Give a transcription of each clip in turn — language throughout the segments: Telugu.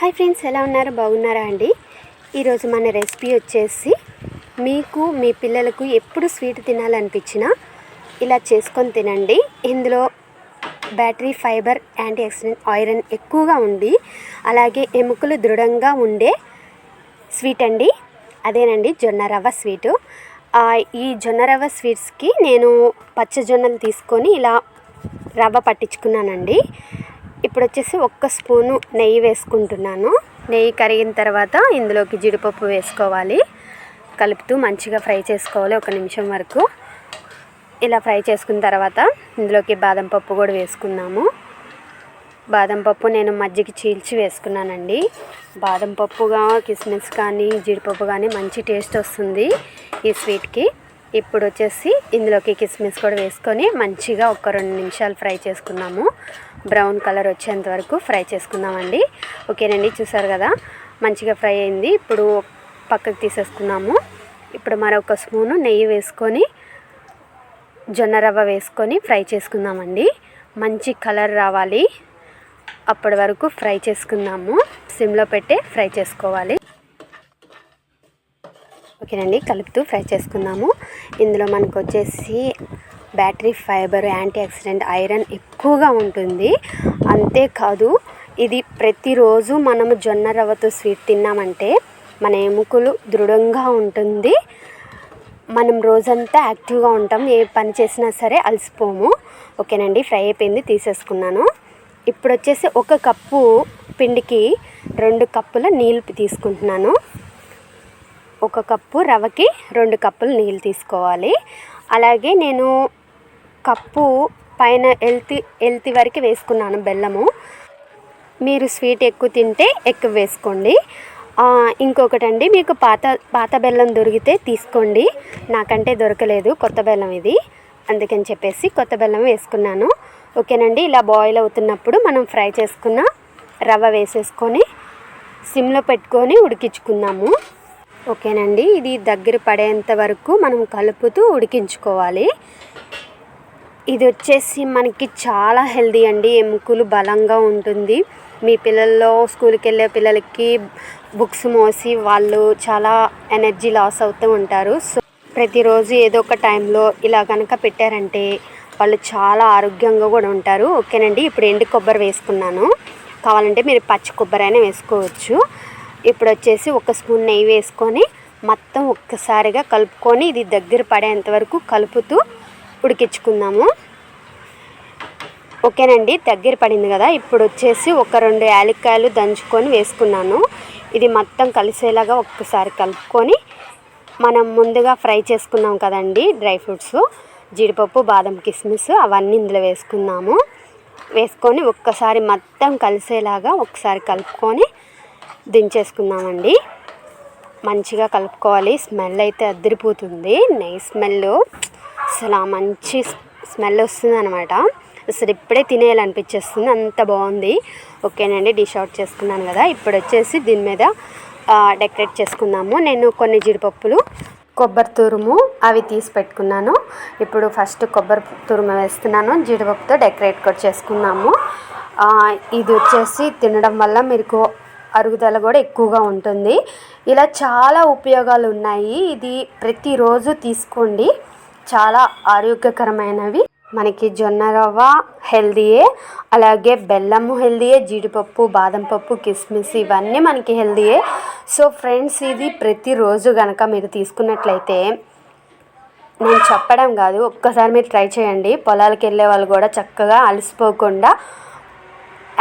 హాయ్ ఫ్రెండ్స్ ఎలా ఉన్నారు? బాగున్నారా అండి? ఈరోజు మన రెసిపీ వచ్చేసి మీకు మీ పిల్లలకు ఎప్పుడు స్వీట్ తినాలనిపించినా ఇలా చేసుకొని తినండి. ఇందులో battery fibre antioxidant iron ఎక్కువగా ఉండి అలాగే ఎముకలు దృఢంగా ఉండే స్వీట్ అండి. అదేనండి జొన్న రవ్వ స్వీటు. ఈ జొన్న రవ్వ స్వీట్స్కి నేను పచ్చజొన్నలు తీసుకొని ఇలా రవ్వ పట్టించుకున్నానండి. ఇప్పుడు వచ్చేసి ఒక్క స్పూను నెయ్యి వేసుకుంటున్నాను. నెయ్యి కరిగిన తర్వాత ఇందులోకి జీడిపప్పు వేసుకోవాలి. కలుపుతూ మంచిగా ఫ్రై చేసుకోవాలి ఒక నిమిషం వరకు. ఇలా ఫ్రై చేసుకున్న తర్వాత ఇందులోకి బాదం పప్పు కూడా వేసుకున్నాము బాదం పప్పు నేను మజ్జిగ చీల్చి వేసుకున్నానండి. బాదం పప్పుగా కిస్మిస్ కానీ జీడిపప్పు కానీ మంచి టేస్ట్ వస్తుంది ఈ స్వీట్కి. ఇప్పుడు వచ్చేసి ఇందులోకి కిస్మిస్ కూడా వేసుకొని మంచిగా ఒక రెండు నిమిషాలు ఫ్రై చేసుకున్నాము. బ్రౌన్ కలర్ వచ్చేంత వరకు ఫ్రై చేసుకుందామండి. ఓకేనండి చూసారు కదా? మంచిగా ఫ్రై అయింది. ఇప్పుడు పక్కకు తీసేసుకున్నాము. ఇప్పుడు మరొక స్పూను నెయ్యి వేసుకొని జొన్న రవ్వ వేసుకొని ఫ్రై చేసుకుందామండి. మంచి కలర్ రావాలి. అప్పటి వరకు ఫ్రై చేసుకుందాము. సిమ్లో పెట్టి ఫ్రై చేసుకోవాలి. ఓకేనండి కలుపుతూ ఫ్రై చేసుకుందాము. ఇందులో మనకు వచ్చేసి battery fibre antioxidant iron ఎక్కువగా ఉంటుంది. అంతేకాదు ఇది ప్రతిరోజు మనము జొన్న రవ్వతో స్వీట్ తిన్నామంటే మన ఎముకలు దృఢంగా ఉంటుంది. మనం రోజంతా యాక్టివ్గా ఉంటాం. ఏ పని చేసినా సరే అలసిపోము. ఓకేనండి ఫ్రై అయిపోయింది తీసేసుకున్నాను. ఇప్పుడు వచ్చేసి ఒక కప్పు పిండికి రెండు కప్పుల నీళ్ళు తీసుకుంటున్నాను. ఒక కప్పు రవ్వకి రెండు కప్పులు నీళ్ళు తీసుకోవాలి. అలాగే నేను కప్పు పైన ఎల్తి ఎల్తి వరకు వేసుకున్నాను బెల్లము. మీరు స్వీట్ ఎక్కువ తింటే ఎక్కువ వేసుకోండి. ఇంకొకటండి మీకు పాత పాత బెల్లం దొరికితే తీసుకోండి. నాకంటే దొరకలేదు కొత్త బెల్లం ఇది. అందుకని చెప్పేసి కొత్త బెల్లం వేసుకున్నాను. ఓకేనండి ఇలా బాయిల్ అవుతున్నప్పుడు మనం ఫ్రై చేసుకున్న రవ్వ వేసేసుకొని సిమ్లో పెట్టుకొని ఉడికించుకుందాము. ఓకేనండి ఇది దగ్గర పడేంత వరకు మనం కలుపుతూ ఉడికించుకోవాలి. ఇది వచ్చేసి మనకి చాలా హెల్దీ అండి. ఎముకలు బలంగా ఉంటుంది. మీ పిల్లల్లో స్కూల్కి వెళ్ళే పిల్లలకి బుక్స్ మోసి వాళ్ళు చాలా ఎనర్జీ లాస్ అవుతూ ఉంటారు. సో ప్రతిరోజు ఏదో ఒక టైంలో ఇలా కనుక పెట్టారంటే వాళ్ళు చాలా ఆరోగ్యంగా కూడా ఉంటారు. ఓకేనండి? ఇప్పుడు ఎండు కొబ్బరి వేసుకున్నాను. కావాలంటే మీరు పచ్చి కొబ్బరి అయినా వేసుకోవచ్చు. ఇప్పుడు వచ్చేసి ఒక స్పూన్ నెయ్యి వేసుకొని మొత్తం ఒక్కసారిగా కలుపుకొని ఇది దగ్గర పడేంత వరకు కలుపుతూ ఉడికించుకుందాము. ఓకేనండి దగ్గర పడింది కదా. ఇప్పుడు వచ్చేసి ఒక రెండు యాలక్కాయలు దంచుకొని వేసుకున్నాను. ఇది మొత్తం కలిసేలాగా ఒక్కసారి కలుపుకొని మనం ముందుగా ఫ్రై చేసుకున్నాం కదండి డ్రై ఫ్రూట్స్ జీడిపప్పు బాదం కిస్మిస్ అవన్నీ ఇందులో వేసుకున్నాము. వేసుకొని ఒక్కసారి మొత్తం కలిసేలాగా ఒకసారి కలుపుకొని దించేసుకుందామండి. మంచిగా కలుపుకోవాలి. స్మెల్ అయితే అద్దరిపోతుంది. నెయ్యి స్మెల్ అసలు మంచి స్మెల్ వస్తుంది అనమాట అసలు ఇప్పుడే తినేయాలనిపించేస్తుంది. అంత బాగుంది. ఓకేనండి డిష్ అవుట్ చేసుకున్నాను కదా. ఇప్పుడు వచ్చేసి దీని మీద డెకరేట్ చేసుకుందాము. నేను కొన్ని జీడిపప్పులు కొబ్బరి తురుము అవి తీసి పెట్టుకున్నాను. ఇప్పుడు ఫస్ట్ కొబ్బరి తురుము వేస్తున్నాను. జీడిపప్పుతో డెకరేట్ కూడా చేసుకున్నాము ఇది వచ్చేసి తినడం వల్ల మీకు అరుగుదల కూడా ఎక్కువగా ఉంటుంది. ఇలా చాలా ఉపయోగాలు ఉన్నాయి. ఇది ప్రతిరోజు తీసుకోండి. చాలా ఆరోగ్యకరమైనవి. మనకి జొన్న రవ్వ హెల్దీయే అలాగే బెల్లము హెల్దీయే జీడిపప్పు బాదం పప్పు కిస్మిస్ ఇవన్నీ మనకి హెల్దీయే. సో ఫ్రెండ్స్ ఇది ప్రతిరోజు కనుక మీరు తీసుకున్నట్లయితే నేను చెప్పడం కాదు ఒక్కసారి మీరు ట్రై చేయండి. పొలాలకు వెళ్ళే వాళ్ళు కూడా చక్కగా అలసిపోకుండా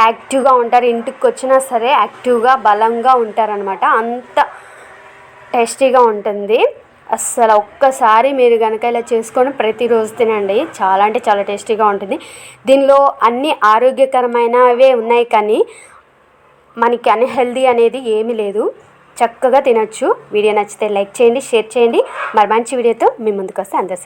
యాక్టివ్గా ఉంటారు. ఇంటికి వచ్చినా సరే యాక్టివ్గా బలంగా ఉంటారనమాట అంత టేస్టీగా ఉంటుంది. అస్సలు ఒక్కసారి మీరు కనుక ఇలా చేసుకొని ప్రతిరోజు తినండి. చాలా అంటే చాలా టేస్టీగా ఉంటుంది. దీనిలో అన్ని ఆరోగ్యకరమైనవే ఉన్నాయి కానీ మనకి అన్హెల్దీ అనేది ఏమీ లేదు. చక్కగా తినచ్చు. వీడియో నచ్చితే లైక్ చేయండి షేర్ చేయండి. మరి మంచి వీడియోతో మీ ముందుకు వస్తే అందరు